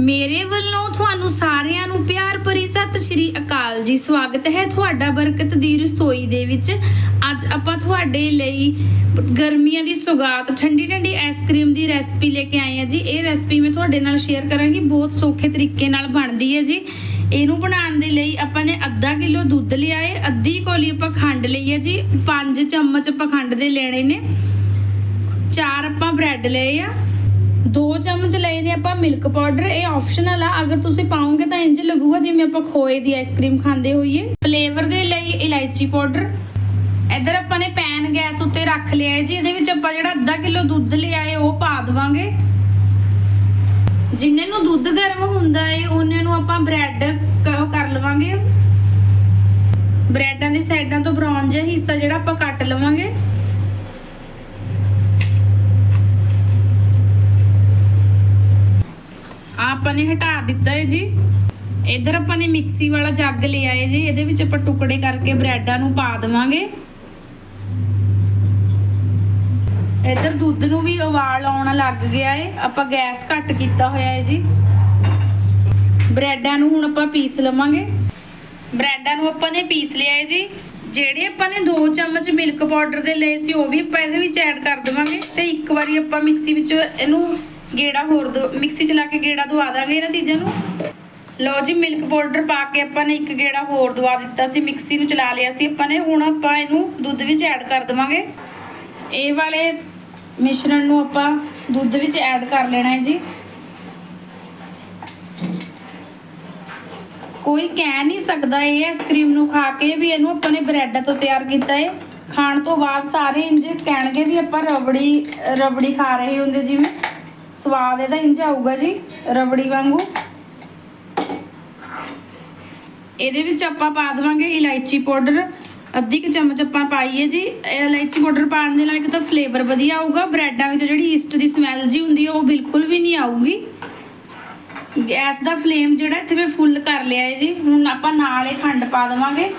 ਮੇਰੇ ਵੱਲੋਂ ਤੁਹਾਨੂੰ ਸਾਰਿਆਂ ਨੂੰ ਪਿਆਰ ਭਰੀ ਸਤਿ ਸ਼੍ਰੀ ਅਕਾਲ ਜੀ। ਸਵਾਗਤ ਹੈ ਤੁਹਾਡਾ ਬਰਕਤ ਦੀ ਰਸੋਈ ਦੇ ਵਿੱਚ। ਅੱਜ ਆਪਾਂ ਤੁਹਾਡੇ ਲਈ ਗਰਮੀਆਂ ਦੀ ਸੁਗਾਤ ਠੰਡੀ ਠੰਡੀ ਆਈਸਕ੍ਰੀਮ ਦੀ ਰੈਸਪੀ ਲੈ ਕੇ ਆਏ ਹਾਂ ਜੀ। ਇਹ ਰੈਸਪੀ ਮੈਂ ਤੁਹਾਡੇ ਨਾਲ ਸ਼ੇਅਰ ਕਰਾਂਗੀ। ਬਹੁਤ ਸੌਖੇ ਤਰੀਕੇ ਨਾਲ ਬਣਦੀ ਹੈ ਜੀ। ਇਹਨੂੰ ਬਣਾਉਣ ਦੇ ਲਈ ਆਪਾਂ ਨੇ ਅੱਧਾ ਕਿਲੋ ਦੁੱਧ ਲਿਆ ਹੈ। ਅੱਧੀ ਕੋਲੀ ਆਪਾਂ ਖੰਡ ਲਈ ਹੈ ਜੀ। 5 ਚਮਚ ਆਪਾਂ ਖੰਡ ਦੇ ਲੈਣੇ ਨੇ। ਚਾਰ ਆਪਾਂ ਬ੍ਰੈਡ ਲਏ ਆ। ਦੋ ਚਮਚ ਲਏ ਨੇ ਆਪਾਂ ਮਿਲਕ ਪਾਊਡਰ ਇਹ ਆਪਸ਼ਨਲ ਆ। ਅਗਰ ਤੁਸੀਂ ਪਾਓਗੇ ਤਾਂ ਇੰਜ ਲੱਗੂਗਾ ਜਿਵੇਂ ਆਪਾਂ ਖੋਏ ਦੀ ਆਈਸਕ੍ਰੀਮ ਖਾਂਦੇ ਹੋਈਏ। ਫਲੇਵਰ ਦੇ ਲਈ ਇਲਾਇਚੀ ਪਾਊਡਰ ਇੱਧਰ ਆਪਾਂ ਨੇ ਪੈਨ ਗੈਸ ਉੱਤੇ ਰੱਖ ਲਿਆ ਹੈ ਜੀ। ਇਹਦੇ ਵਿੱਚ ਆਪਾਂ ਜਿਹੜਾ ਅੱਧਾ ਕਿਲੋ ਦੁੱਧ ਲਿਆ ਹੈ, ਉਹ ਪਾ ਦਵਾਂਗੇ। ਜਿੰਨੇ ਨੂੰ ਦੁੱਧ ਗਰਮ ਹੁੰਦਾ ਹੈ, ਉਹਨੇ ਨੂੰ ਆਪਾਂ ਬ੍ਰੈਡ ਕਰ ਲਵਾਂਗੇ। ਬ੍ਰੈਡਾਂ ਦੇ ਸਾਈਡਾਂ ਤੋਂ ਬਰਾਊਨ ਜਿਹਾ ਹਿੱਸਾ ਜਿਹੜਾ ਆਪਾਂ ਕੱਟ ਲਵਾਂਗੇ। ਆਪਾਂ ਨੇ ਹਟਾ ਦਿੱਤਾ ਹੈ ਜੀ। ਇਧਰ ਆਪਾਂ ਨੇ ਮਿਕਸੀ ਵਾਲਾ ਜੱਗ ਲਿਆ ਹੈ ਜੀ। ਇਹਦੇ ਵਿੱਚ ਆਪਾਂ ਟੁਕੜੇ ਕਰਕੇ ਬ੍ਰੈਡਾਂ ਨੂੰ ਪਾ ਦੇਵਾਂਗੇ। ਇਧਰ ਦੁੱਧ ਨੂੰ ਵੀ ਉਬਾਲ ਆਉਣ ਲੱਗ ਗਿਆ ਹੈ। ਆਪਾਂ ਗੈਸ ਘੱਟ ਕੀਤਾ ਹੋਇਆ ਹੈ ਜੀ। ਬ੍ਰੈਡਾਂ ਨੂੰ ਹੁਣ ਆਪਾਂ ਪੀਸ ਲਵਾਂਗੇ। ਬ੍ਰੈਡਾਂ ਨੂੰ ਆਪਾਂ ਨੇ ਪੀਸ ਲਿਆ ਹੈ ਜੀ। ਜਿਹੜੇ ਆਪਾਂ ਨੇ 2 ਚਮਚ ਮਿਲਕ ਪਾਊਡਰ ਦੇ ਲਏ ਸੀ, ਉਹ ਵੀ ਆਪਾਂ ਇਹਦੇ ਵਿੱਚ ਐਡ ਕਰ ਦੇਵਾਂਗੇ। ਤੇ ਇੱਕ ਵਾਰੀ ਆਪਾਂ ਮਿਕਸੀ ਵਿੱਚ ਇਹਨੂੰ ਗੇੜਾ ਹੋਰ ਦੋ, ਮਿਕਸੀ ਚਲਾ ਕੇ ਗੇੜਾ ਦਵਾ ਦਾਂਗੇ ਇਹਨਾਂ ਚੀਜ਼ਾਂ ਨੂੰ। ਲਓ ਜੀ ਮਿਲਕ ਪਾਊਡਰ ਪਾ ਕੇ ਆਪਾਂ ਨੇ ਇੱਕ ਗੇੜਾ ਹੋਰ ਦਵਾ ਦਿੱਤਾ ਸੀ, ਮਿਕਸੀ ਨੂੰ ਚਲਾ ਲਿਆ ਸੀ ਆਪਾਂ ਨੇ। ਹੁਣ ਆਪਾਂ ਇਹਨੂੰ ਦੁੱਧ ਵਿੱਚ ਐਡ ਕਰ ਦੇਵਾਂਗੇ। ਇਹ ਵਾਲੇ ਮਿਸ਼ਰਣ ਨੂੰ ਆਪਾਂ ਦੁੱਧ ਵਿੱਚ ਐਡ ਕਰ ਲੈਣਾ ਹੈ ਜੀ। ਕੋਈ ਕਹਿ ਨਹੀਂ ਸਕਦਾ ਇਹ ਆਈਸਕ੍ਰੀਮ ਨੂੰ ਖਾ ਕੇ ਵੀ ਇਹਨੂੰ ਆਪਾਂ ਨੇ ਬ੍ਰੈਡ ਤੋਂ ਤਿਆਰ ਕੀਤਾ ਹੈ ਖਾਣ ਤੋਂ ਬਾਅਦ ਸਾਰੇ ਇੰਜ ਕਹਿਣਗੇ ਵੀ ਆਪਾਂ ਰਬੜੀ ਰਬੜੀ ਖਾ ਰਹੇ ਹੁੰਦੇ ਜਿਵੇਂ। ਸਵਾਦ ਇਹਦਾ ਇੰਜ ਆਊਗਾ ਜੀ, ਰਬੜੀ ਵਾਂਗੂ। ਇਹਦੇ ਵਿੱਚ ਆਪਾਂ ਪਾ ਦੇਵਾਂਗੇ ਇਲਾਇਚੀ ਪਾਊਡਰ। ਅੱਧੀ ਕੁ ਚਮਚ ਆਪਾਂ ਪਾਈਏ ਜੀ। ਇਹ ਇਲਾਇਚੀ ਪਾਊਡਰ ਪਾਉਣ ਦੇ ਨਾਲ ਇੱਕ ਤਾਂ ਫਲੇਵਰ ਵਧੀਆ ਆਊਗਾ। ਬ੍ਰੈਡਾਂ ਵਿੱਚ ਜਿਹੜੀ ਈਸਟ ਦੀ ਸਮੈਲ ਜੀ ਹੁੰਦੀ ਹੈ ਉਹ ਬਿਲਕੁਲ ਵੀ ਨਹੀਂ ਆਊਗੀ। ਗੈਸ ਦਾ ਫਲੇਮ ਜਿਹੜਾ ਇੱਥੇ ਮੈਂ ਫੁੱਲ ਕਰ ਲਿਆ ਹੈ ਜੀ। ਹੁਣ ਆਪਾਂ ਨਾਲ ਹੀ ਖੰਡ ਪਾ ਦੇਵਾਂਗੇ।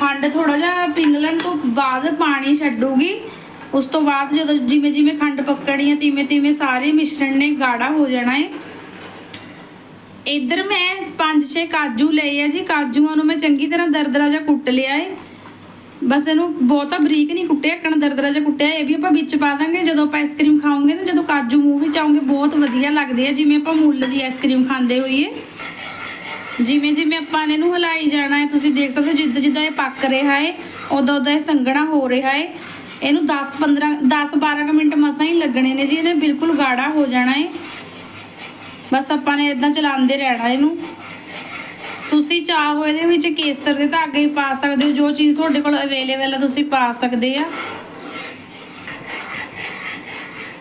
ਖੰਡ ਥੋੜਾ ਜਿਹਾ ਪਿੰਗਲਣ ਤੋਂ ਬਾਅਦ ਪਾਣੀ ਛੱਡੂਗੀ। ਉਸ ਤੋਂ ਬਾਅਦ ਜਦੋਂ ਜਿਵੇਂ ਜਿਵੇਂ ਖੰਡ ਪੱਕਣੀ ਹੈ, ਤਿਵੇਂ ਤਿਵੇਂ ਸਾਰੇ ਮਿਸ਼ਰਣ ਨੇ ਗਾੜਾ ਹੋ ਜਾਣਾ ਹੈ ਇੱਧਰ ਮੈਂ 5-6 ਕਾਜੂ ਲਏ ਆ ਜੀ। ਕਾਜੂਆਂ ਨੂੰ ਮੈਂ ਚੰਗੀ ਤਰ੍ਹਾਂ ਦਰਦਰਾ ਜਿਹਾ ਕੁੱਟ ਲਿਆ ਹੈ ਬਸ ਇਹਨੂੰ ਬਹੁਤਾ ਬਰੀਕ ਨਹੀਂ ਕੁੱਟਿਆ, ਕਣ ਦਰਦਰਾ ਜਿਹਾ ਕੁੱਟਿਆ। ਇਹ ਵੀ ਆਪਾਂ ਵਿੱਚ ਪਾ ਦਾਂਗੇ। ਜਦੋਂ ਆਪਾਂ ਆਈਸਕ੍ਰੀਮ ਖਾਵਾਂਗੇ ਨਾ, ਜਦੋਂ ਕਾਜੂ ਮੂੰਹ ਵਿੱਚ ਆਉਂਗੇ ਬਹੁਤ ਵਧੀਆ ਲੱਗਦੇ ਆ। ਜਿਵੇਂ ਆਪਾਂ ਮੁੱਲ ਦੀ ਆਈਸਕ੍ਰੀਮ ਖਾਂਦੇ ਹੋਈਏ। ਜਿਵੇਂ ਜਿਵੇਂ ਆਪਾਂ ਇਹਨੂੰ ਹਲਾਈ ਜਾਣਾ ਹੈ ਤੁਸੀਂ ਦੇਖ ਸਕਦੇ ਹੋ ਜਿੱਦਾਂ ਜਿੱਦਾਂ ਇਹ ਪੱਕ ਰਿਹਾ ਹੈ ਉਦੋਂ ਉਦੋਂ ਇਹ ਸੰਘਣਾ ਹੋ ਰਿਹਾ ਹੈ ਇਹਨੂੰ 10 15 10 12 ਮਿੰਟ ਮਸਾਂ ਹੀ ਲੱਗਣੇ ਨੇ ਜੀ, ਇਹਨੇ ਬਿਲਕੁਲ ਗਾੜਾ ਹੋ ਜਾਣਾ ਹੈ ਬਸ ਆਪਾਂ ਨੇ ਇਦਾਂ ਚਲਾਉਂਦੇ ਰਹਿਣਾ ਇਹਨੂੰ। ਤੁਸੀਂ ਚਾਹੋ ਇਹਦੇ ਵਿੱਚ ਕੇਸਰ ਦੇ ਧਾਗੇ ਵੀ ਪਾ ਸਕਦੇ ਹੋ, ਜੋ ਚੀਜ਼ ਤੁਹਾਡੇ ਕੋਲ ਅਵੇਲੇਬਲ ਹੈ ਤੁਸੀਂ ਪਾ ਸਕਦੇ ਆ।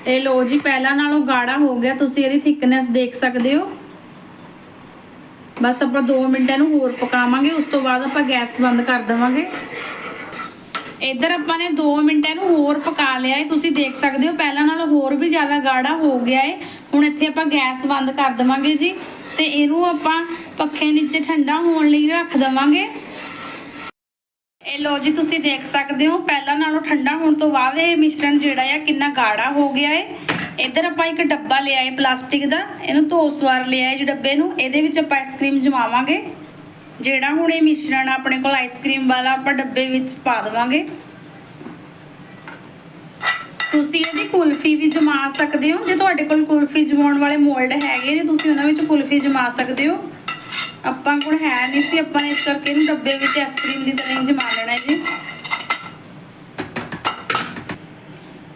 ਇਹ ਲੋ ਜੀ, ਪਹਿਲਾਂ ਨਾਲੋਂ ਗਾੜਾ ਹੋ ਗਿਆ, ਤੁਸੀਂ ਇਹਦੀ ਥਿਕਨੈਸ ਦੇਖ ਸਕਦੇ ਹੋ। ਬਸ ਆਪਾਂ 2 ਮਿੰਟ ਇਹਨੂੰ ਹੋਰ ਪਕਾਵਾਂਗੇ, ਉਸ ਤੋਂ ਬਾਅਦ ਆਪਾਂ ਗੈਸ ਬੰਦ ਕਰ ਦੇਵਾਂਗੇ। ਇੱਧਰ ਆਪਾਂ ਨੇ 2 ਮਿੰਟ ਇਹਨੂੰ ਹੋਰ ਪਕਾ ਲਿਆ ਹੈ ਤੁਸੀਂ ਦੇਖ ਸਕਦੇ ਹੋ, ਪਹਿਲਾਂ ਨਾਲੋਂ ਹੋਰ ਵੀ ਜ਼ਿਆਦਾ ਗਾੜਾ ਹੋ ਗਿਆ ਹੈ ਹੁਣ ਇੱਥੇ ਆਪਾਂ ਗੈਸ ਬੰਦ ਕਰ ਦੇਵਾਂਗੇ ਜੀ, ਤੇ ਇਹਨੂੰ ਆਪਾਂ ਪੱਖੇ ਨੀਚੇ ਠੰਡਾ ਹੋਣ ਲਈ ਰੱਖ ਦੇਵਾਂਗੇ। ਇਹ ਲੋ ਜੀ, ਤੁਸੀਂ ਦੇਖ ਸਕਦੇ ਹੋ, ਪਹਿਲਾਂ ਨਾਲੋਂ ਠੰਡਾ ਹੋਣ ਤੋਂ ਬਾਅਦ ਇਹ ਮਿਸ਼ਰਣ ਜਿਹੜਾ ਆ, ਕਿੰਨਾ ਗਾੜਾ ਹੋ ਗਿਆ ਹੈ ਇੱਧਰ ਆਪਾਂ ਇੱਕ ਡੱਬਾ ਲਿਆ ਹੈ ਪਲਾਸਟਿਕ ਦਾ, ਇਹਨੂੰ ਧੋ ਸਵਾਰ ਲਿਆ ਹੈ ਜੀ ਡੱਬੇ ਨੂੰ, ਇਹਦੇ ਵਿੱਚ ਆਪਾਂ ਆਈਸਕ੍ਰੀਮ ਜਮਾਵਾਂਗੇ। ਜਿਹੜਾ ਹੁਣ ਇਹ ਮਿਸ਼ਰਣ ਆਪਣੇ ਕੋਲ ਆਈਸਕ੍ਰੀਮ ਵਾਲਾ ਆਪਾਂ ਡੱਬੇ ਵਿੱਚ ਪਾ ਦੇਵਾਂਗੇ। ਤੁਸੀਂ ਇਹਦੀ ਕੁਲਫੀ ਵੀ ਜਮਾ ਸਕਦੇ ਹੋ। ਜੇ ਤੁਹਾਡੇ ਕੋਲ ਕੁਲਫੀ ਜਮਾਉਣ ਵਾਲੇ ਮੋਲਡ ਹੈਗੇ ਨੇ, ਤੁਸੀਂ ਉਹਨਾਂ ਵਿੱਚ ਕੁਲਫੀ ਜਮਾ ਸਕਦੇ ਹੋ। ਆਪਾਂ ਕੋਲ ਹੈ ਨਹੀਂ ਸੀ, ਆਪਾਂ ਨੇ ਇਸ ਕਰਕੇ ਇਹਨੂੰ ਡੱਬੇ ਵਿੱਚ ਆਈਸਕ੍ਰੀਮ ਦੀ ਤਰ੍ਹਾਂ ਹੀ ਜਮਾ ਲੈਣਾ ਜੀ।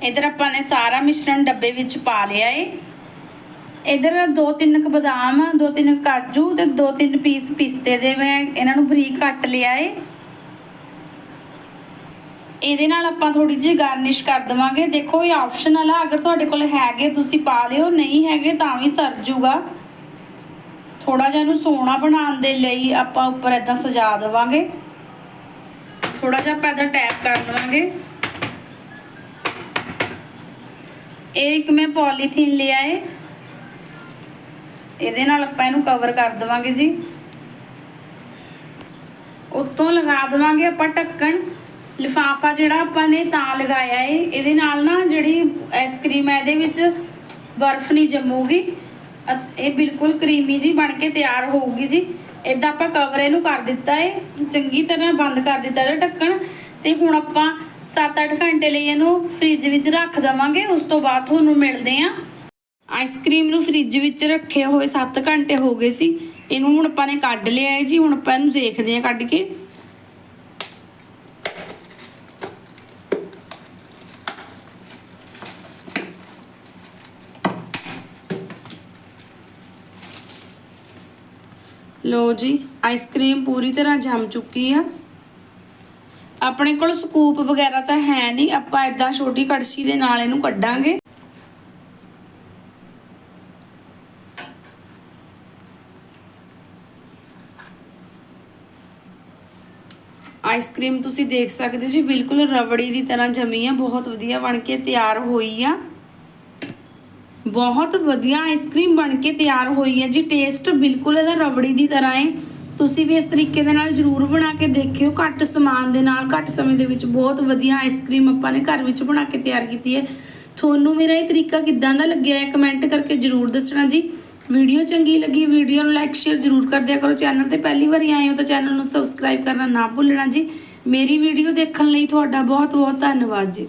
ਇਧਰ ਆਪਾਂ ਨੇ ਸਾਰਾ ਮਿਸ਼ਰਣ ਡੱਬੇ ਵਿੱਚ ਪਾ ਲਿਆ ਏ। ਇਧਰ ਦੋ ਤਿੰਨ ਕ ਬਦਾਮ, ਦੋ ਤਿੰਨ ਕਾਜੂ ਤੇ ਦੋ ਤਿੰਨ ਪੀਸ ਪਿਸਤੇ ਦੇ ਮੈਂ ਇਹਨਾਂ ਨੂੰ ਬਰੀਕ ਕੱਟ ਲਿਆ ਏ। ਇਹਦੇ ਨਾਲ ਆਪਾਂ ਥੋੜੀ ਜਿਹੀ ਗਾਰਨਿਸ਼ ਕਰ ਦਵਾਂਗੇ। ਦੇਖੋ, ਇਹ ਆਪਸ਼ਨਲ ਆ। ਅਗਰ ਤੁਹਾਡੇ ਕੋਲ ਹੈਗੇ, ਤੁਸੀਂ ਪਾ ਲਿਓ। ਨਹੀਂ ਹੈਗੇ, ਤਾਂ ਵੀ ਸਰ ਜੂਗਾ। ਥੋੜਾ ਜਿਹਾ ਇਹਨੂੰ ਸੋਹਣਾ ਬਣਾਉਣ ਦੇ ਲਈ ਆਪਾਂ ਉੱਪਰ ਇਦਾਂ ਸਜਾ ਦੇਵਾਂਗੇ। ਥੋੜਾ ਜਿਹਾ ਆਪਾਂ ਇਦਾਂ ਟੈਪ ਕਰ ਲਵਾਂਗੇ ਇਹ ਇੱਕ ਮੈਂ ਪੋਲੀਥੀਨ ਲਿਆ ਏ। ਇਹਦੇ ਨਾਲ ਆਪਾਂ ਇਹਨੂੰ ਕਵਰ ਕਰ ਦੇਵਾਂਗੇ ਜੀ। ਉੱਤੋਂ ਲਗਾ ਦੇਵਾਂਗੇ ਆਪਾਂ ਢੱਕਣ। ਲਿਫਾਫਾ ਜਿਹੜਾ ਆਪਾਂ ਨੇ ਤਾਂ ਲਗਾਇਆ ਏ। ਇਹਦੇ ਨਾਲ ਨਾ ਜਿਹੜੀ ਆਈਸਕ੍ਰੀਮ ਹੈ ਇਹਦੇ ਵਿੱਚ ਬਰਫ਼ ਨਹੀਂ ਜੰਮੂਗੀ। ਇਹ ਬਿਲਕੁਲ ਕਰੀਮੀ ਜੀ ਬਣ ਕੇ ਤਿਆਰ ਹੋਊਗੀ ਜੀ। ਇਦਾਂ ਆਪਾਂ ਕਵਰ ਇਹਨੂੰ ਕਰ ਦਿੱਤਾ ਏ। ਚੰਗੀ ਤਰ੍ਹਾਂ ਬੰਦ ਕਰ ਦਿੱਤਾ ਇਹਦਾ ਢੱਕਣ। ਤੇ ਹੁਣ ਆਪਾਂ 7-8 ਘੰਟੇ ਲਈ ਇਹਨੂੰ ਫ੍ਰਿਜ ਵਿੱਚ ਰੱਖ ਦਵਾਂਗੇ। ਉਸ ਤੋਂ ਬਾਅਦ ਤੁਹਾਨੂੰ ਮਿਲਦੇ ਆਂ। ਆਈਸਕ੍ਰੀਮ ਨੂੰ ਫ੍ਰਿਜ ਵਿੱਚ ਰੱਖੇ ਹੋਏ 7 ਘੰਟੇ ਹੋ ਗਏ ਸੀ। ਇਹਨੂੰ ਹੁਣ ਆਪਾਂ ਨੇ ਕੱਢ ਲਿਆ ਹੈ ਜੀ। ਹੁਣ ਆਪਾਂ ਇਹਨੂੰ ਦੇਖਦੇ ਹਾਂ ਕੱਢ ਕੇ। ਲੋ ਜੀ ਆਈਸਕ੍ਰੀਮ ਪੂਰੀ ਤਰ੍ਹਾਂ ਜੰਮ ਚੁੱਕੀ ਆ। ਆਪਣੇ ਕੋਲ ਸਕੂਪ ਵਗੈਰਾ ਤਾਂ ਹੈ ਨਹੀਂ। ਆਪਾਂ ਇਦਾਂ ਛੋਟੀ ਕੜਛੀ ਦੇ ਨਾਲ ਇਹਨੂੰ ਕੱਢਾਂਗੇ। ਆਈਸਕ੍ਰੀਮ ਤੁਸੀਂ ਦੇਖ ਸਕਦੇ ਹੋ ਜੀ, ਬਿਲਕੁਲ ਰਬੜੀ ਦੀ ਤਰ੍ਹਾਂ ਜਮੀ ਆ, ਬਹੁਤ ਵਧੀਆ ਬਣ ਕੇ ਤਿਆਰ ਹੋਈ ਆ। ਬਹੁਤ ਵਧੀਆ ਆਈਸਕ੍ਰੀਮ ਬਣ ਕੇ ਤਿਆਰ ਹੋਈ ਹੈ ਜੀ ਟੇਸਟ ਬਿਲਕੁਲ ਇਹਦਾ ਰਬੜੀ ਦੀ ਤਰ੍ਹਾਂ ਹੈ ਤੁਸੀਂ ਵੀ ਇਸ ਤਰੀਕੇ ਦੇ ਨਾਲ ਜਰੂਰ ਬਣਾ ਕੇ ਦੇਖਿਓ, ਘੱਟ ਸਮਾਨ ਦੇ ਨਾਲ, ਘੱਟ ਸਮੇਂ ਦੇ ਵਿੱਚ ਬਹੁਤ ਵਧੀਆ ਆਈਸਕ੍ਰੀਮ ਆਪਾਂ ਨੇ ਘਰ ਵਿੱਚ ਬਣਾ ਕੇ ਤਿਆਰ ਕੀਤੀ ਹੈ ਤੁਹਾਨੂੰ ਮੇਰਾ ਇਹ ਤਰੀਕਾ ਕਿੱਦਾਂ ਦਾ ਲੱਗਿਆ ਹੈ ਕਮੈਂਟ ਕਰਕੇ ਜਰੂਰ ਦੱਸਣਾ ਜੀ। ਵੀਡੀਓ ਚੰਗੀ ਲੱਗੀ, ਵੀਡੀਓ ਨੂੰ ਲਾਈਕ ਸ਼ੇਅਰ ਜਰੂਰ ਕਰ ਦਿਆ ਕਰੋ। ਚੈਨਲ ਤੇ ਪਹਿਲੀ ਵਾਰੀ ਆਏ ਹੋ ਤਾਂ ਚੈਨਲ ਨੂੰ ਸਬਸਕ੍ਰਾਈਬ ਕਰਨਾ ਨਾ ਭੁੱਲਣਾ ਜੀ। ਮੇਰੀ ਵੀਡੀਓ ਦੇਖਣ ਲਈ ਤੁਹਾਡਾ ਬਹੁਤ ਬਹੁਤ ਧੰਨਵਾਦ ਜੀ।